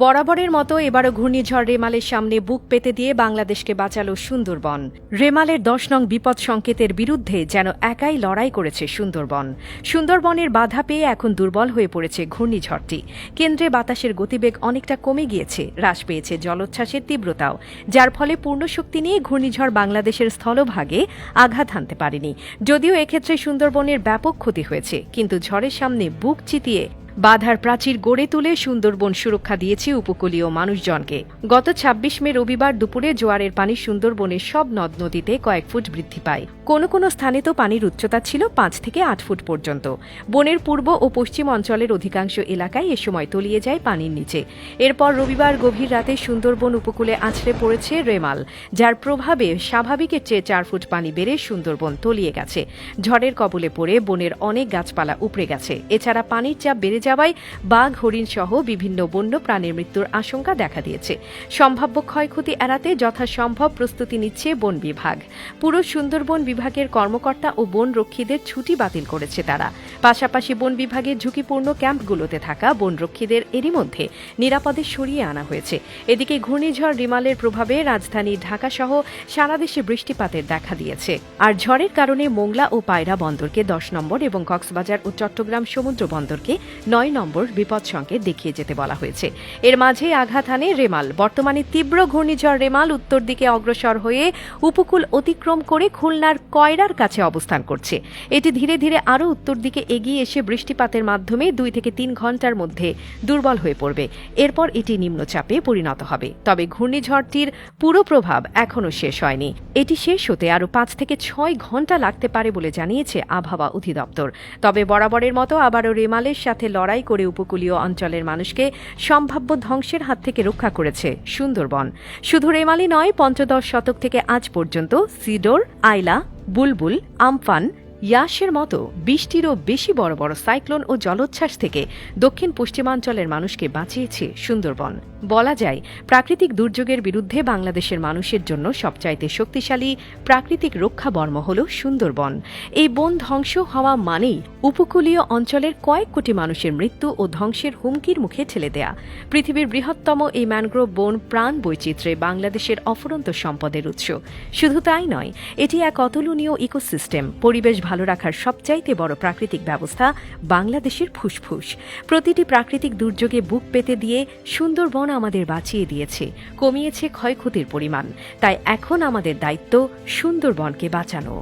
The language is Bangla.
বরাবরের মতো এবারও ঘূর্ণিঝড় রেমালের সামনে বুক পেতে দিয়ে বাংলাদেশকে বাঁচালো সুন্দরবন। রেমালের দশ নং বিপদ সংকেতের বিরুদ্ধে যেন একাই লড়াই করেছে সুন্দরবন। সুন্দরবনের বাধা পেয়ে এখন দুর্বল হয়ে পড়েছে ঘূর্ণিঝড়টি। কেন্দ্রে বাতাসের গতিবেগ অনেকটা কমে গিয়েছে, হ্রাস পেয়েছে জলোচ্ছ্বাসের তীব্রতাও, যার ফলে পূর্ণ শক্তি নিয়ে ঘূর্ণিঝড় বাংলাদেশের স্থলভাগে আঘাত হানতে পারেনি। যদিও এক্ষেত্রে সুন্দরবনের ব্যাপক ক্ষতি হয়েছে, কিন্তু ঝড়ের সামনে বুক চিতিয়ে বাধার প্রাচীর গড়ে তুলে সুন্দরবন সুরক্ষা দিয়েছে উপকূলীয় মানুষজনকে। গত ২৬ মে রবিবার দুপুরে জোয়ারের পানি সুন্দরবনের সব নদ নদীতে কয়েক ফুট বৃদ্ধি পায়। কোনো কোনো স্থানে তো পানির উচ্চতা ছিল পাঁচ থেকে আট ফুট পর্যন্ত। বনের পূর্ব ও পশ্চিম অঞ্চলের অধিকাংশ এলাকায় এ সময় তলিয়ে যায় পানির নিচে। এরপর রবিবার গভীর রাতে সুন্দরবন উপকূলে আছড়ে পড়েছে রেমাল, যার প্রভাবে স্বাভাবিকের চেয়ে চার ফুট পানি বেড়ে সুন্দরবন তলিয়ে গেছে। ঝড়ের কবলে পড়ে বনের অনেক গাছপালা উপড়ে গেছে। এছাড়া পানির চাপ বেড়ে যাওয়ায় বাঘ, হরিণ সহ বিভিন্ন বন্য প্রাণীর মৃত্যুর আশঙ্কা দেখা দিয়েছে। সম্ভাব্য ক্ষয়ক্ষতি এড়াতে যথাসম্ভব প্রস্তুতি নিচ্ছে বন বিভাগ। পুরো সুন্দরবন বিভাগের কর্মকর্তা ও বন রক্ষীদের ছুটি বাতিল করেছে তারা। পাশাপাশি বন বিভাগের ঝুঁকিপূর্ণ ক্যাম্পগুলোতে থাকা বনরক্ষীদের এরই মধ্যে নিরাপদে সরিয়ে আনা হয়েছে। এদিকে ঘূর্ণিঝড় রিমালের প্রভাবে রাজধানী ঢাকা সহ সারা দেশে বৃষ্টিপাতের দেখা দিয়েছে। আর ঝড়ের কারণে মোংলা ও পায়রা বন্দরকে দশ নম্বর এবং কক্সবাজার ও চট্টগ্রাম সমুদ্র বন্দরকে নয় নম্বর বিপদ সংকেত দেখিয়ে যেতে বলা হয়েছে। এর মাঝে আঘাত হানে রেমাল, বর্তমানে তীব্র ঘূর্ণিঝড় রেমাল উত্তর দিকে অগ্রসর হয়ে উপকূল অতিক্রম করে খুলনার কয়রার কাছে অবস্থান করছে। এটি ধীরে ধীরে আরও উত্তর দিকে এগিয়ে এসে বৃষ্টিপাতের মাধ্যমে দুই থেকে তিন ঘণ্টার মধ্যে দুর্বল হয়ে পড়বে। এরপর এটি নিম্নচাপে পরিণত হবে। তবে ঘূর্ণিঝড়টির পুরো প্রভাব এখনও শেষ হয়নি। এটি শেষ হতে আরও পাঁচ থেকে ছয় ঘণ্টা লাগতে পারে বলে জানিয়েছে আবহাওয়া অধিদপ্তর। তবে বরাবরের মতো আবারও রেমালের সাথে লড়াই করে উপকূলীয় অঞ্চলের মানুষকে সম্ভাব্য ধ্বংসের হাত থেকে রক্ষা করেছে সুন্দরবন। শুধু রেমালি নয়, পঞ্চদশ শতক থেকে আজ পর্যন্ত সিডোর, আইলা, বুলবুল, আমফান ইয়াসের মতো বৃষ্টিরও বেশি বড় বড় সাইক্লোন ও জলোচ্ছ্বাস থেকে দক্ষিণ পশ্চিমাঞ্চলের মানুষকে বাঁচিয়েছে সুন্দরবন। বলা যায়, প্রাকৃতিক দুর্যোগের বিরুদ্ধে বাংলাদেশের মানুষের জন্য সবচাইতে শক্তিশালী প্রাকৃতিক রক্ষা বর্ম হল সুন্দরবন। এই বন ধ্বংস হওয়া মানেই উপকূলীয় অঞ্চলের কয়েক কোটি মানুষের মৃত্যু ও ধ্বংসের হুমকির মুখে ঠেলে দেয়া। পৃথিবীর বৃহত্তম এই ম্যানগ্রোভ বন প্রাণ বৈচিত্র্যে বাংলাদেশের অফুরন্ত সম্পদের উৎস। শুধু তাই নয়, এটি এক অতুলনীয় ইকোসিস্টেম। পরিবেশ ভালো রাখার সবচাইতে বড় প্রাকৃতিক ব্যবস্থা বাংলাদেশের ফুসফুস। প্রতিটি প্রাকৃতিক দুর্যোগে বুক পেতে দিয়ে সুন্দরবন আমাদের বাঁচিয়ে দিয়েছে কমিয়েছে ক্ষয়ক্ষতির পরিমাণ। তাই এখন আমাদের দায়িত্ব সুন্দরবনকে বাঁচানো।